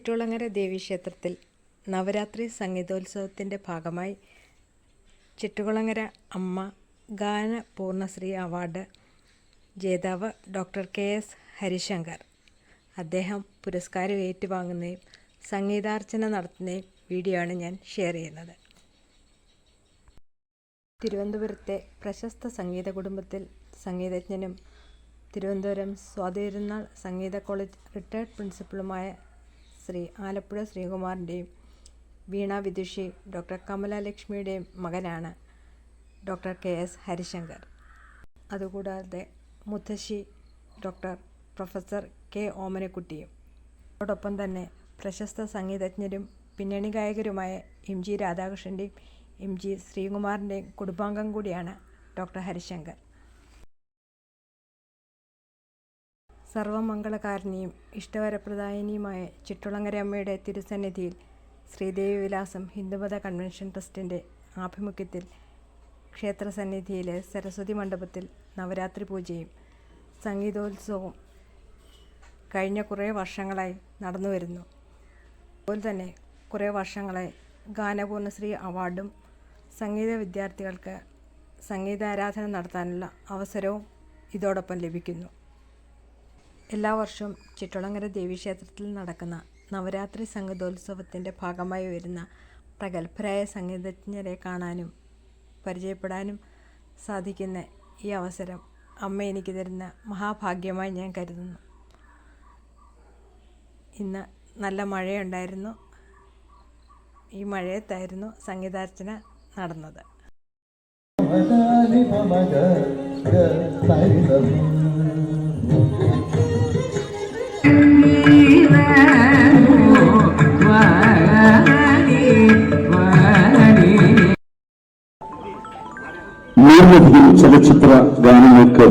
ചുറ്റുളങ്ങര ദേവീക്ഷേത്രത്തിൽ നവരാത്രി സംഗീതോത്സവത്തിന്റെ ഭാഗമായി ചിറ്റുകുളങ്ങര അമ്മ ഗാന പൂർണശ്രീ അവാർഡ് ജേതാവ് ഡോക്ടർ കെ എസ് ഹരിശങ്കർ. അദ്ദേഹം പുരസ്കാരം ഏറ്റുവാങ്ങുന്നതും സംഗീതാർച്ചന നടത്തുന്നതും വീഡിയോ ആണ് ഞാൻ ഷെയർ ചെയ്യുന്നത്. തിരുവനന്തപുരത്തെ പ്രശസ്ത സംഗീത കുടുംബത്തിൽ സംഗീതജ്ഞനും തിരുവനന്തപുരം സ്വാതിരുന്നാൾ സംഗീത കോളേജ് റിട്ടയർഡ് പ്രിൻസിപ്പളുമായ ശ്രീ ആലപ്പുഴ ശ്രീകുമാറിന്റെയും വീണ വിദുഷി ഡോക്ടർ കമലലക്ഷ്മിയുടെയും മകനാണ് ഡോക്ടർ കെ എസ് ഹരിശങ്കർ. അതുകൂടാതെ മുത്തശ്ശി ഡോക്ടർ പ്രൊഫസർ കെ ഓമനക്കുട്ടിയും. അതോടൊപ്പം തന്നെ പ്രശസ്ത സംഗീതജ്ഞരും പിന്നണി ഗായകരുമായ എം ജി രാധാകൃഷ്ണന്റെയും എം ജി ശ്രീകുമാറിന്റെയും കുടുംബാംഗം കൂടിയാണ് ഡോക്ടർ ഹരിശങ്കർ. സർവമംഗളകാരിണിയും ഇഷ്ടവരപ്രദായനിയുമായ ചിട്ടുളങ്ങര അമ്മയുടെ തിരുസന്നിധിയിൽ ശ്രീദേവി വിലാസം ഹിന്ദുമത കൺവെൻഷൻ ട്രസ്റ്റിന്റെ ആഭിമുഖ്യത്തിൽ ക്ഷേത്രസന്നിധിയിലെ സരസ്വതി മണ്ഡപത്തിൽ നവരാത്രി പൂജയും സംഗീതോത്സവവും കഴിഞ്ഞ കുറേ വർഷങ്ങളായി നടന്നു വരുന്നു അതുപോലെ തന്നെ കുറേ വർഷങ്ങളായി ഗാനപൂർണശ്രീ അവാർഡും സംഗീത വിദ്യാർത്ഥികൾക്ക് സംഗീതാരാധന നടത്താനുള്ള അവസരവും ഇതോടൊപ്പം ലഭിക്കുന്നു. എല്ലാ വർഷവും ചിറ്റുളങ്ങര ദേവീക്ഷേത്രത്തിൽ നടക്കുന്ന നവരാത്രി സംഗീതോത്സവത്തിന്റെ ഭാഗമായി വരുന്ന പ്രഗത്ഭരായ സംഗീതജ്ഞരെ കാണാനും പരിചയപ്പെടാനും സാധിക്കുന്ന ഈ അവസരം അമ്മ എനിക്ക് തരുന്ന മഹാഭാഗ്യമായി ഞാൻ കരുതുന്നു. ഇന്ന് നല്ല മഴയുണ്ടായിരുന്നു. ഈ മഴയത്തായിരുന്നു സംഗീതാർച്ചന നടന്നത്. നൂറിലധികം ചലച്ചിത്ര ഗാനങ്ങൾക്ക്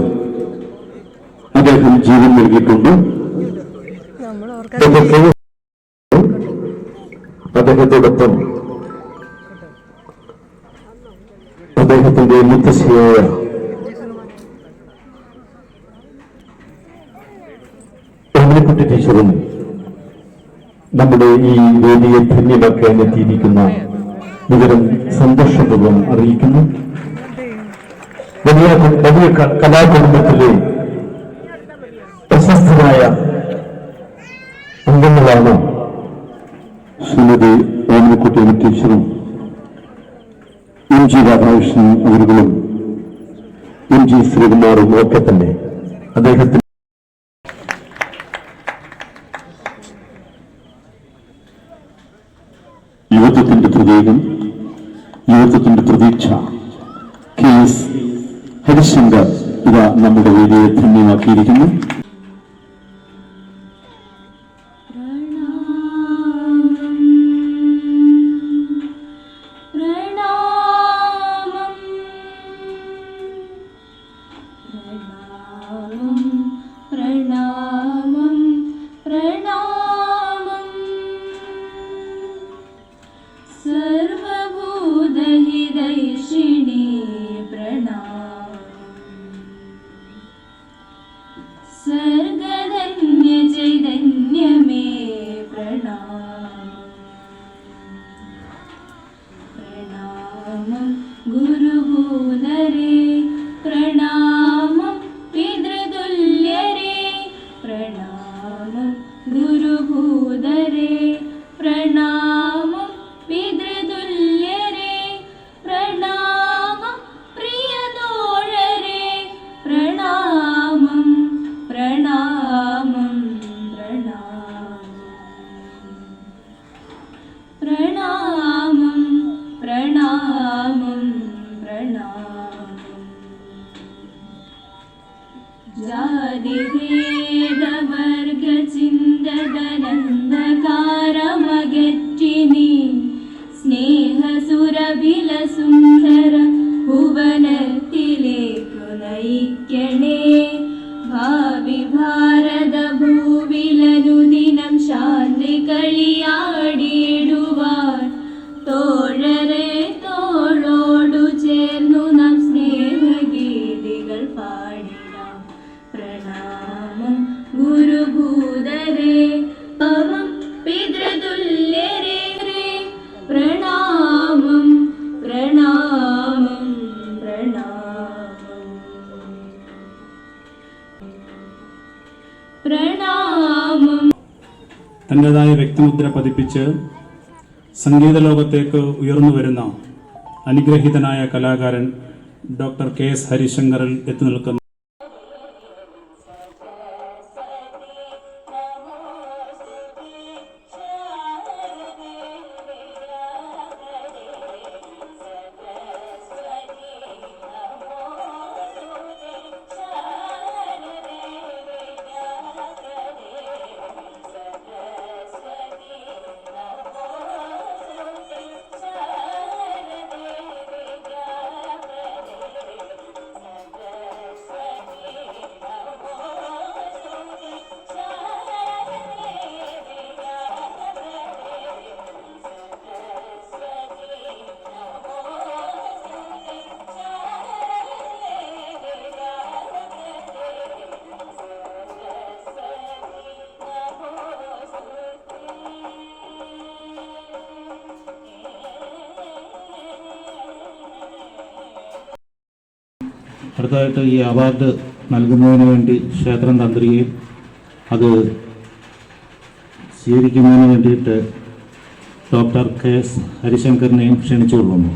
അദ്ദേഹം ജീവൻ നൽകിയിട്ടുണ്ട്. അദ്ദേഹത്തോടൊപ്പം അദ്ദേഹത്തിന്റെ മുത്തശ്ശിയായ കുട്ടി ടീച്ചറും നമ്മുടെ ഈ വേദിയെ ധന്യമാക്കാൻ എത്തിയിരിക്കുന്ന വിവരം സന്തോഷപൂർവം അറിയിക്കുന്നു. വലിയ വലിയ കലാകുടുംബത്തിലെ പ്രശസ്തരായ അംഗങ്ങളാണ് ശ്രീമതി ഓമനക്കുട്ടി ടീച്ചറും എം ജി രാധാകൃഷ്ണൻ അവരുകളും എം ജി ശ്രീകുമാറും ഒക്കെ തന്നെ അദ്ദേഹത്തിന് പ്രതീകം യുവത്വത്തിന്റെ പ്രതീക്ഷ. കെ എസ് ഹരിശങ്കർ ഇവ നമ്മുടെ വേദിയെ ധന്യമാക്കിയിരിക്കുന്നു. ैक्ये भावि भारद भूविलनुदिनं शान्ति कल्याडि തന്റെതായ വ്യക്തിമുദ്ര പതിപ്പിച്ച് സംഗീത ലോകത്തേക്ക് ഉയർന്നു വരുന്ന അനുഗ്രഹീതനായ കലാകാരൻ ഡോക്ടർ കെ എസ് ഹരിശങ്കറിൽ എത്തി നിൽക്കുന്ന. അടുത്തതായിട്ട് ഈ അവാർഡ് നൽകുന്നതിന് വേണ്ടി ക്ഷേത്രം തന്ത്രിയും അത് സ്വീകരിക്കുന്നതിന് വേണ്ടിയിട്ട് ഡോക്ടർ കെ എസ് ഹരിശങ്കറിനെയും ക്ഷണിച്ചുകൊള്ളുന്നു.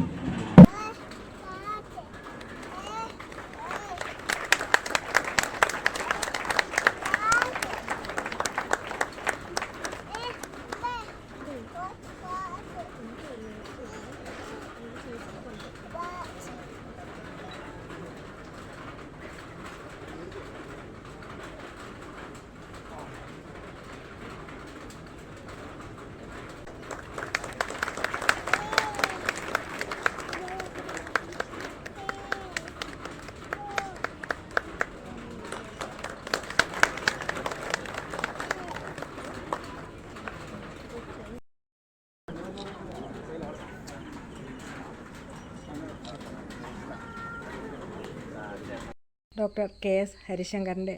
ഡോക്ടർ കെ എസ് ഹരിശങ്കറിന്റെ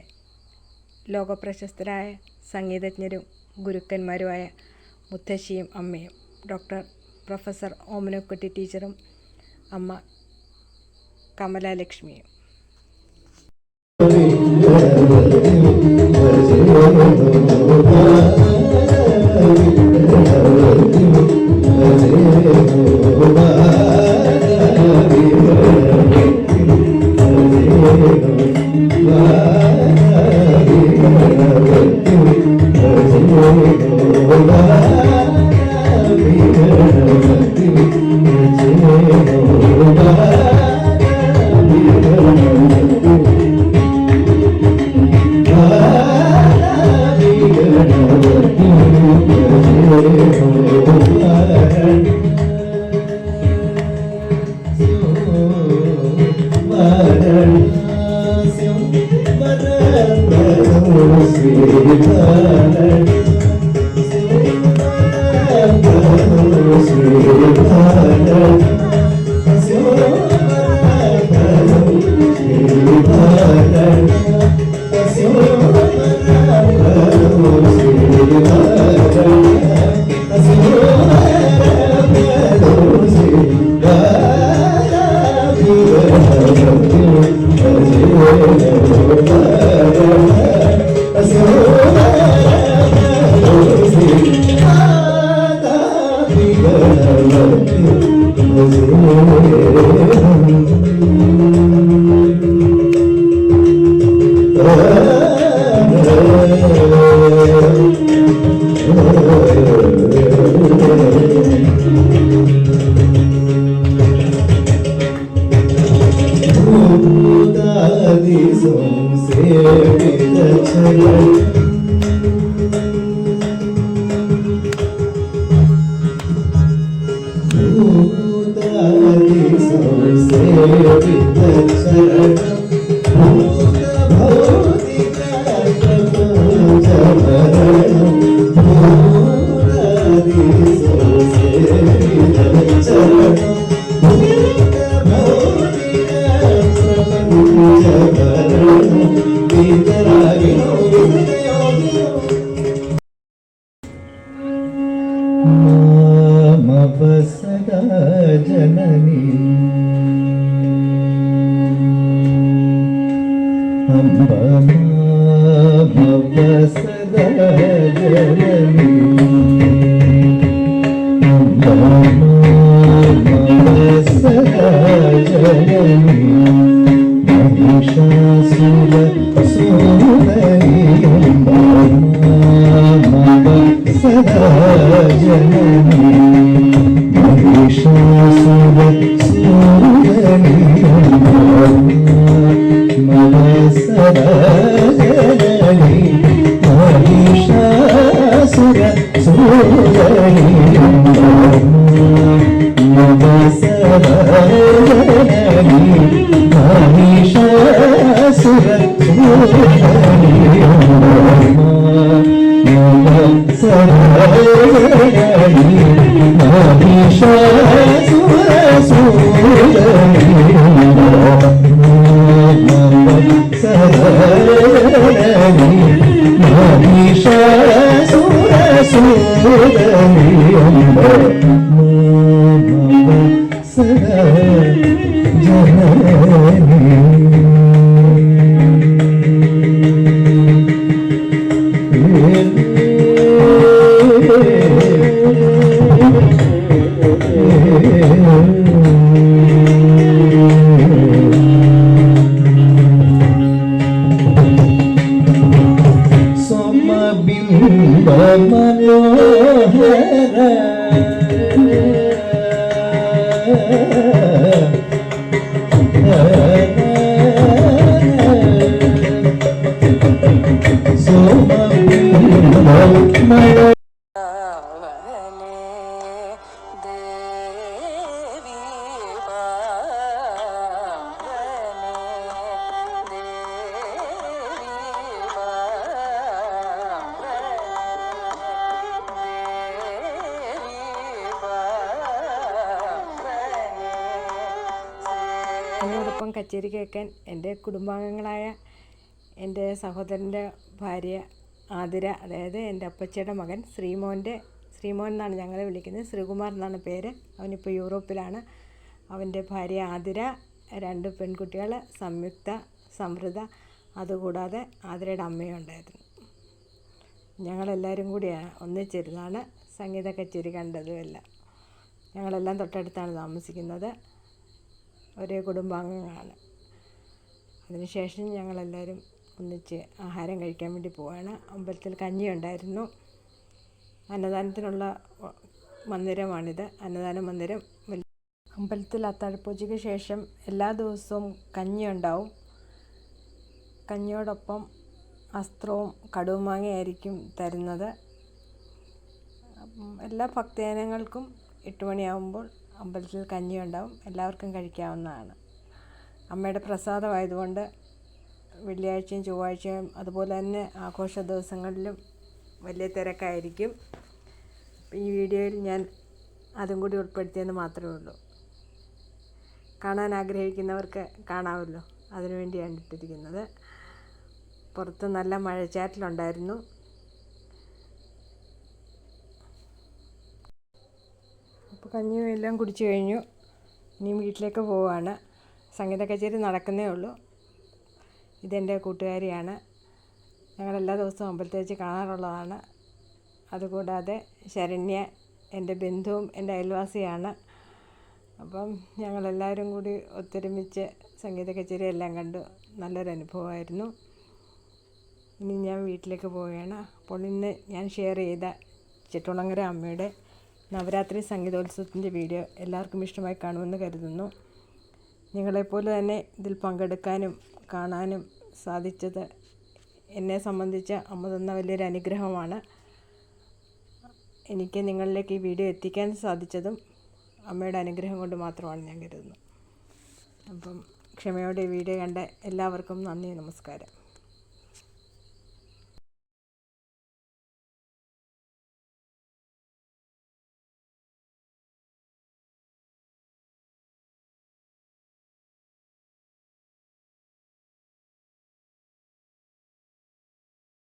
ലോകപ്രശസ്തരായ സംഗീതജ്ഞരും ഗുരുക്കന്മാരുമായ മുത്തശ്ശിയും അമ്മയും ഡോക്ടർ പ്രൊഫസർ ഓമനക്കുട്ടി ടീച്ചറും അമ്മ കമലാലക്ഷ്മിയും. Thank you. सदा जननी സമബിംബ bye, -bye. കച്ചേരി കേൾക്കാൻ എന്റെ കുടുംബാംഗങ്ങളായ എന്റെ സഹോദരന്റെ ഭാര്യ ആതിര അതായത് എന്റെ അപ്പച്ചയുടെ മകൻ ശ്രീമോന്റെ ശ്രീമോൻ എന്നാണ് ഞങ്ങളെ വിളിക്കുന്നത്. ശ്രീകുമാർ എന്നാണ് പേര്. അവനിപ്പോൾ യൂറോപ്പിലാണ്. അവന്റെ ഭാര്യ ആതിര രണ്ട് പെൺകുട്ടികൾ സംയുക്ത സമൃദ്ധ അതുകൂടാതെ ആതിരയുടെ അമ്മയുണ്ടായിരുന്നു ഞങ്ങളെല്ലാവരും കൂടിയാണ് ഒന്നിച്ചിരുന്നാണ് സംഗീത കച്ചേരി കണ്ടതുമെല്ലാം. ഞങ്ങളെല്ലാം തൊട്ടടുത്താണ് താമസിക്കുന്നത്. ഒരേ കുടുംബാംഗങ്ങളാണ്. അതിനുശേഷം ഞങ്ങളെല്ലാവരും ഒന്നിച്ച് ആഹാരം കഴിക്കാൻ വേണ്ടി പോവുകയാണ് അമ്പലത്തിൽ കഞ്ഞി ഉണ്ടായിരുന്നു അന്നദാനത്തിനുള്ള മന്ദിരമാണിത്. അന്നദാന മന്ദിരം അമ്പലത്തിൽ അത്താഴപ്പൂജയ്ക്ക് ശേഷം എല്ലാ ദിവസവും കഞ്ഞി ഉണ്ടാവും കഞ്ഞിയോടൊപ്പം അസ്ത്രവും കടുമാങ്ങയായിരിക്കും തരുന്നത്. എല്ലാ ഭക്തജനങ്ങൾക്കും എട്ട് മണിയാകുമ്പോൾ അമ്പലത്തിൽ കഞ്ഞിയുണ്ടാവും. എല്ലാവർക്കും കഴിക്കാവുന്നതാണ്. അമ്മയുടെ പ്രസാദമായതുകൊണ്ട് വെള്ളിയാഴ്ചയും ചൊവ്വാഴ്ചയും അതുപോലെ തന്നെ ആഘോഷ ദിവസങ്ങളിലും വലിയ തിരക്കായിരിക്കും. ഈ വീഡിയോയിൽ ഞാൻ അതും കൂടി ഉൾപ്പെടുത്തിയെന്ന് മാത്രമേ ഉള്ളൂ. കാണാൻ ആഗ്രഹിക്കുന്നവർക്ക് കാണാമല്ലോ. അതിനുവേണ്ടിയാണ് ഇട്ടിരിക്കുന്നത്. പുറത്ത് നല്ല മഴച്ചാറ്റിലുണ്ടായിരുന്നു അപ്പോൾ കഞ്ഞിയും എല്ലാം കുടിച്ചു കഴിഞ്ഞു. ഇനി വീട്ടിലേക്ക് പോവാണ്. സംഗീത കച്ചേരി നടക്കുന്നേ ഉള്ളൂ. ഇതെന്റെ കൂട്ടുകാരിയാണ്. ഞങ്ങൾ എല്ലാ ദിവസവും അമ്പലത്തിൽ വെച്ച് കാണാറുള്ളതാണ്. അതുകൂടാതെ ശരണ്യ എന്റെ ബന്ധുവും എന്റെ അയൽവാസിയാണ്. അപ്പം ഞങ്ങളെല്ലാവരും കൂടി ഒത്തൊരുമിച്ച് സംഗീത കച്ചേരി എല്ലാം കണ്ടു. നല്ലൊരു അനുഭവമായിരുന്നു. ഇനി ഞാൻ വീട്ടിലേക്ക് പോവുകയാണ്. അപ്പോൾ ഇന്ന് ഞാൻ ഷെയർ ചെയ്ത ചെട്ടുണങ്ങര അമ്മയുടെ നവരാത്രി സംഗീതോത്സവത്തിന്റെ വീഡിയോ എല്ലാവർക്കും ഇഷ്ടമായി കാണുമെന്ന് കരുതുന്നു. നിങ്ങളെപ്പോലെ തന്നെ ഇതിൽ പങ്കെടുക്കാനും കാണാനും സാധിച്ചത് എന്നെ സംബന്ധിച്ച് അമ്മ തന്ന വലിയൊരു അനുഗ്രഹമാണ്. എനിക്ക് നിങ്ങളിലേക്ക് ഈ വീഡിയോ എത്തിക്കാൻ സാധിച്ചതും അമ്മയുടെ അനുഗ്രഹം കൊണ്ട് മാത്രമാണ് ഞാൻ കരുതുന്നത്. അപ്പം ക്ഷമയോടെ വീഡിയോ കണ്ട എല്ലാവർക്കും നന്ദി നമസ്കാരം.